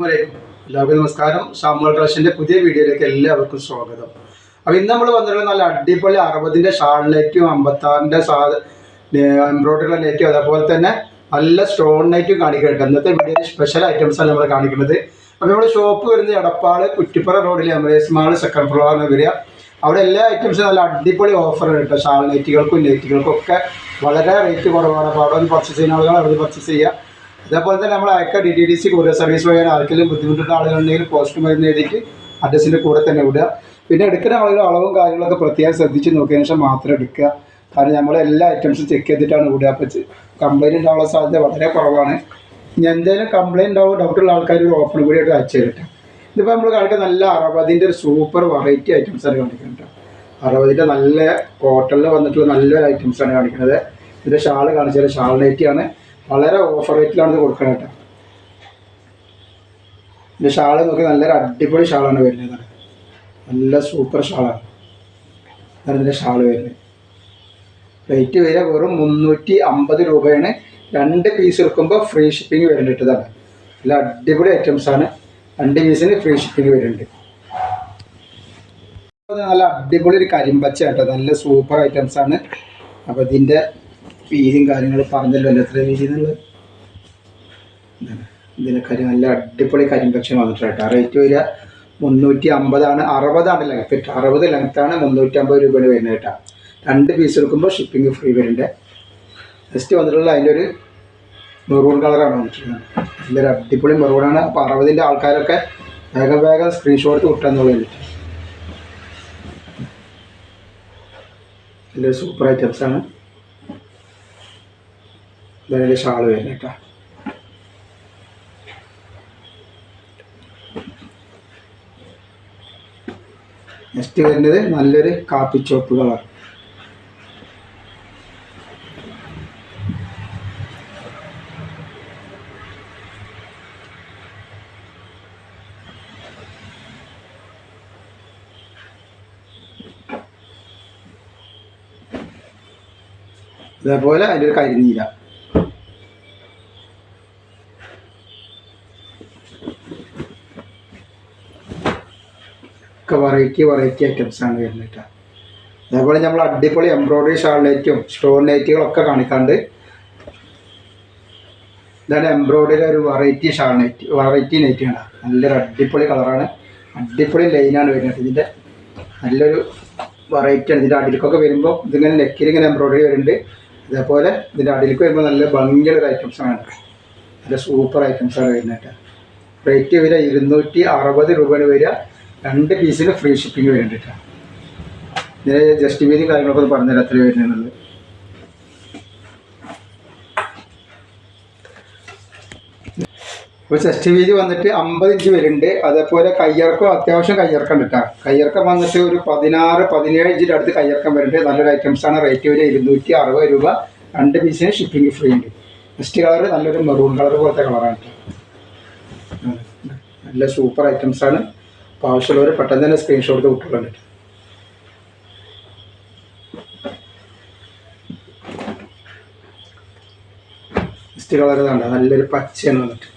എല്ലാവർക്കും നമസ്കാരം. ഷാമുൽ കളക്ഷന്റെ പുതിയ വീഡിയോയിലേക്ക് എല്ലാവർക്കും സ്വാഗതം. അപ്പൊ ഇന്ന് നമ്മൾ വന്നിട്ടുള്ള നല്ല അടിപൊളി അറുപതിന്റെ ഷാളിലേക്കും നെറ്റും അമ്പത്തി ആറിന്റെ സാ എംബ്രോയിഡറി നെറ്റും അതേപോലെ തന്നെ നല്ല സ്റ്റോൺ നെറ്റും കാണിക്കുന്നുണ്ട്. ഇന്നത്തെ വീഡിയോയിൽ സ്പെഷ്യൽ ഐറ്റംസ് ആണ് നമ്മൾ കാണിക്കുന്നത്. അപ്പോൾ നമ്മുടെ ഷോപ്പ് വരുന്നത് എടപ്പാൾ കുറ്റിപ്പുറ റോഡിൽ എമറേസ് മാൾ സെക്കൻഡ് എന്ന് വരിക. അവിടെ എല്ലാ ഐറ്റംസും നല്ല അടിപൊളി ഓഫറാണ് കേട്ടോ. ഷാൾ നെറ്റുകൾക്കും നെറ്റുകൾക്കും ഒക്കെ വളരെ റേറ്റ് കുറവാണ്. അപ്പോൾ അവിടെ പർച്ചേസ് ചെയ്യുന്ന ആളുകൾ അവിടെ പർച്ചേസ് ചെയ്യുക അതേപോലെ തന്നെ നമ്മൾ അയക്ക D T D C courier service വഴി ആർക്കെങ്കിലും ബുദ്ധിമുട്ടുള്ള ആളുകളുണ്ടെങ്കിൽ പോസ്റ്റ് മരുന്ന് എഴുതിയിട്ട് അഡ്രസ്സിന്റെ കൂടെ തന്നെ വിടുക. പിന്നെ എടുക്കുന്ന ആളുകൾ അളവും കാര്യങ്ങളൊക്കെ പ്രത്യേകം ശ്രദ്ധിച്ച് നോക്കിയതിനു ശേഷം മാത്രം എടുക്കുക. കാരണം നമ്മൾ എല്ലാ ഐറ്റംസും ചെക്ക് ചെയ്തിട്ടാണ് വിടുക. അപ്പോൾ കംപ്ലൈന്റ് ഉണ്ടാവാനുള്ള സാധ്യത വളരെ കുറവാണ്. ഇനി എന്തെങ്കിലും കംപ്ലൈന്റ് ഉണ്ടാവും ഡൗട്ടുള്ള ആൾക്കാർ ഒരു ഓപ്പൺ കൂടി ആയിട്ട് അയച്ചു തരട്ടെ. ഇതിപ്പോൾ നമ്മൾ കാണിക്കുന്ന നല്ല അറുപതിന്റെ ഒരു സൂപ്പർ വെറൈറ്റി ഐറ്റംസ് ആണ് കാണിക്കുന്നത് അറുപതിന്റെ നല്ല കോട്ടണിൽ വന്നിട്ടുള്ള നല്ലൊരു ഐറ്റംസ് ആണ് കാണിക്കുന്നത്. ഇതിന്റെ ഷാൾ കാണിച്ചാൽ ഷാൾ നൈറ്റിയാണ് വളരെ ഓഫർ റേറ്റിലാണ് ഇത് കൊടുക്കുന്നത് കേട്ടോ. ഇതിന്റെ നോക്കി നല്ലൊരു അടിപൊളി ഷാളാണ് വരുന്നത് നല്ല സൂപ്പർ ഷാളാണ്. ഇതിന്റെ ഷാൾ വരുന്നത്. റേറ്റ് വരിക വെറും മുന്നൂറ്റി അമ്പത് രൂപയാണ്. രണ്ട് പീസ് എടുക്കുമ്പോൾ ഫ്രീ ഷിപ്പിംഗ് വരുന്നുണ്ട് ഇതാണ്. നല്ല അടിപൊളി ഐറ്റംസ് ആണ്. രണ്ട് പീസിന് ഫ്രീ ഷിപ്പിംഗ് വരുന്നുണ്ട്. നല്ല അടിപൊളി ഒരു കരിമ്പച്ച കേട്ടോ. നല്ല സൂപ്പർ ഐറ്റംസ് ആണ്. അപ്പോൾ ഇതിന്റെ വീതിയും കാര്യങ്ങളും പറഞ്ഞല്ലോ അല്ല? എത്ര വീതി എന്നുള്ളത് ഇതിന്റെ കരി നല്ല അടിപൊളി കരിമ്പച്ച വന്നിട്ട് കേട്ടോ. റേറ്റ് വരിക മുന്നൂറ്റി അമ്പതാണ് അറുപതാണ് ലെങ്ത് കേട്ടോ അറുപത് ലെങ്ത്താണ് മുന്നൂറ്റി അമ്പത് രൂപയാണ് വരുന്നത് കേട്ടോ. രണ്ട് പീസ് എടുക്കുമ്പോൾ ഷിപ്പിംഗ് ഫ്രീ വരുന്നുണ്ട്. ജസ്റ്റ് വന്നിട്ടുള്ള അതിന്റെ ഒരു മെറൂൺ കളറാണ് വന്നിട്ടുള്ളത്. നല്ലൊരു അടിപൊളി മെറൂണാണ് അപ്പോൾ അറുപതിന്റെ ആൾക്കാരൊക്കെ വേഗം വേഗം സ്ക്രീൻഷോട്ട് കിട്ടാന്നുള്ളത് നല്ലൊരു സൂപ്പർ ഐറ്റംസ് ആണ്. ഇതാണ് ഷാൾ വരുന്നത് കേട്ടോ. നെക്സ്റ്റ് വരുന്നത് നല്ലൊരു കാപ്പി കളർ. അതേപോലെ അതിന്റെ ഒരു കരിനീല. ഒക്കെ വെറൈറ്റി വെറൈറ്റി ഐറ്റംസ് ആണ് വരുന്നത് അതേപോലെ നമ്മൾ അടിപൊളി എംബ്രോയ്ഡറി ഷാൾ ലൈറ്റും സ്റ്റോൺ ലൈറ്റുകളൊക്കെ കാണിക്കാണ്ട് ഇതാണ് എംബ്രോയ്ഡറി ഒരു വെറൈറ്റി ഷാൾ നൈറ്റ് വെറൈറ്റി നൈറ്റാണ് നല്ലൊരു അടിപൊളി കളറാണ് അടിപൊളി ലൈനാണ് വരുന്നത്. ഇതിന്റെ നല്ലൊരു വെറൈറ്റി ആണ്. ഇതിന്റെ അടിയിലേക്കൊക്കെ വരുമ്പോൾ ഇതിങ്ങനെ നെക്കിൽ ഇങ്ങനെ എംബ്രോയിഡറി വരുന്നുണ്ട്. അതേപോലെ ഇതിന്റെ അടിയിലേക്ക് വരുമ്പോൾ നല്ല ഭംഗിയുള്ള ഒരു ഐറ്റംസ് ആണ്. നല്ല സൂപ്പർ ഐറ്റംസ് ആണ് വരുന്നത് റേറ്റ് വരിക ഇരുന്നൂറ്റി അറുപത് രൂപയാണ് വരിക. രണ്ട് പീസിന് ഫ്രീ ഷിപ്പിംഗ് വേണ്ടിയിട്ടാണ് ഇതിന് ജസ്റ്റ് വീതി കാര്യങ്ങളൊക്കെ ഒന്ന് പറഞ്ഞുതരാം എത്ര വരുന്നുള്ളത് ഇപ്പോൾ ചെസ്റ്റ് വീതി വന്നിട്ട് അമ്പത് ഇഞ്ച് വരുന്നുണ്ട്. അതേപോലെ കയ്യിറക്കം അത്യാവശ്യം കയ്യിറക്കം കിട്ടാം കയ്യിറക്കം വന്നിട്ട് ഒരു പതിനാറ് പതിനേഴ് ഇഞ്ചിന്റെ അടുത്ത് കയ്യിറക്കം വരുന്നുണ്ട്. നല്ലൊരു ഐറ്റംസ് ആണ്. റേറ്റ് വരെ ഇരുന്നൂറ്റി അറുപത് രൂപ. രണ്ട് പീസിന് ഷിപ്പിംഗ് ഫ്രീ ഉണ്ട്. ഫസ്റ്റ് കളർ നല്ലൊരു മെറൂൺ കളർ പോലത്തെ കളറാണ് നല്ല സൂപ്പർ ഐറ്റംസ് ആണ്. അപ്പോൾ ആവശ്യമുള്ളവർ പെട്ടെന്ന് തന്നെ സ്ക്രീൻഷോട്ട് കണ്ട നല്ലൊരു പച്ചയാണ് വന്നിട്ട്.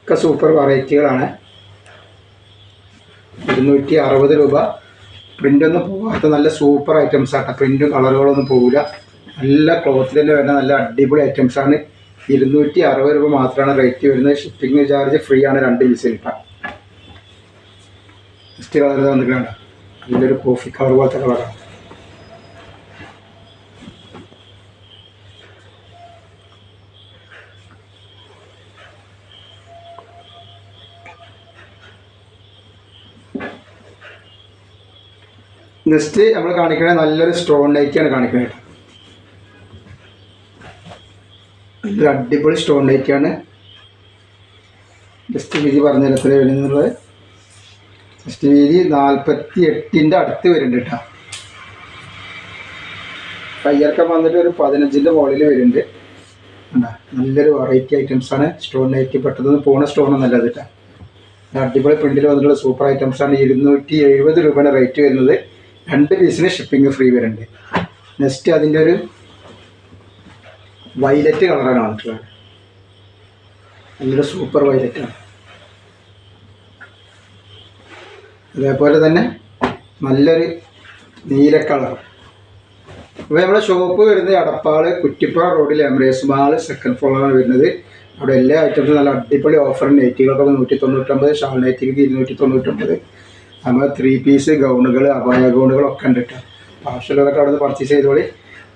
ഒക്കെ സൂപ്പർ വെറൈറ്റികളാണ് ഇരുന്നൂറ്റി അറുപത് രൂപ. പ്രിന്റൊന്നും പോകാത്ത നല്ല സൂപ്പർ ഐറ്റംസ് ആട്ടോ. പ്രിന്റും കളറുകളൊന്നും പോകില്ല നല്ല ക്ലോത്തിൽ തന്നെ വരുന്ന നല്ല അടിപൊളി ഐറ്റംസ് ആണ്. ഇരുന്നൂറ്റി അറുപത് രൂപ മാത്രമാണ് റേറ്റ് വരുന്നത്. ഷിപ്പിംഗ് ചാർജ് ഫ്രീ ആണ് രണ്ട് പീസ് കിട്ടാം നെക്സ്റ്റ് കളർ വന്നിട്ടുണ്ട് നല്ലൊരു കോഫി കളർ പോലത്തെ കളറാണ് നെക്സ്റ്റ് നമ്മൾ കാണിക്കണേ നല്ലൊരു സ്റ്റോൺ ലൈറ്റാണ് കാണിക്കുന്നത്. നല്ലൊരു അടിപൊളി സ്റ്റോൺ ലൈറ്റാണ് ജസ്റ്റ് വീതി പറഞ്ഞാൽ എത്ര വരുന്നുള്ളത് ജസ്റ്റ് വീതി നാൽപ്പത്തി എട്ടിന്റെ അടുത്ത് വരുന്നുണ്ട് കേട്ടോ കയ്യിറക്കം വന്നിട്ട് ഒരു പതിനഞ്ചിന്റെ മുകളിൽ വരുന്നുണ്ട്. നല്ലൊരു വെറൈറ്റി ഐറ്റംസ് ആണ് സ്റ്റോൺ ലൈറ്റ് പെട്ടെന്ന് പോണ സ്റ്റോൺ ഒന്നല്ല കേട്ടോ അടിപൊളി പ്രിന്റിൽ വന്നിട്ടുള്ള സൂപ്പർ ഐറ്റംസ് ആണ്. ഇരുന്നൂറ്റി എഴുപത് രൂപയുടെ റേറ്റ് വരുന്നത്. രണ്ട് പീസിന് ഷിപ്പിംഗ് ഫ്രീ വരുന്നുണ്ട്. നെക്സ്റ്റ് അതിന്റെ ഒരു വൈലറ്റ് കളറാണ് കാണിക്കുന്നത് നല്ലൊരു സൂപ്പർ വൈലറ്റാണ് അതേപോലെ തന്നെ നല്ലൊരു നീല കളർ. അപ്പോൾ നമ്മുടെ ഷോപ്പ് വരുന്നത് അടപ്പാൾ കുറ്റിപ്പാറ റോഡിൽ എംറേസ് മാൾ സെക്കൻഡ് ഫ്ലോറാണ് വരുന്നത്. അവിടെ എല്ലാ ഐറ്റംസും നല്ല അടിപൊളി ഓഫർ നൈറ്റികൾക്കൊക്കെ നൂറ്റി തൊണ്ണൂറ്റൊമ്പത് ഷാൾ നൈറ്റിക്ക് ഇരുന്നൂറ്റി തൊണ്ണൂറ്റൊമ്പത് നമ്മൾ ത്രീ പീസ് ഗൗണുകൾ അപായ ഗൗണുകളൊക്കെ ഉണ്ട് കേട്ടോ പാർഷലുകളൊക്കെ അവിടെ നിന്ന് പർച്ചേസ് ചെയ്തോളി.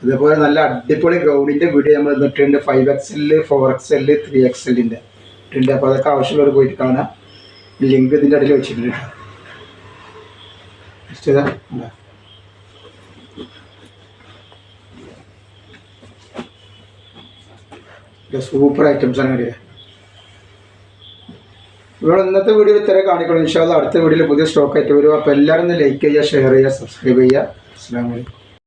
അതേപോലെ നല്ല അടിപൊളി ഗൗണിന്റെ വീഡിയോ നമ്മൾ ഇട്ടിട്ടുണ്ട് five X L four X L three X എല്ലിന്റെ ഇട്ടുണ്ട് അപ്പോൾ അതൊക്കെ ആവശ്യമുള്ളവർ പോയിട്ട് കാണാം. ലിങ്ക് ഇതിന്റെ ഇടയിൽ വെച്ചിട്ടുണ്ട് ഇതാ. സൂപ്പർ ഐറ്റംസ് ആണ് വരിക ഇവിടെ ഇന്നത്തെ വീഡിയോ ഇത്ര കാണിക്കണം ഇൻഷാല്ല അടുത്ത വീഡിയോയിൽ പുതിയ സ്റ്റോക്ക് ആയിട്ട് വരും. അപ്പോൾ എല്ലാവരും ഒന്ന് ലൈക്ക് ചെയ്യുക ഷെയർ ചെയ്യുക സബ്സ്ക്രൈബ് ചെയ്യുക. അസ്സാം വലൈക്കും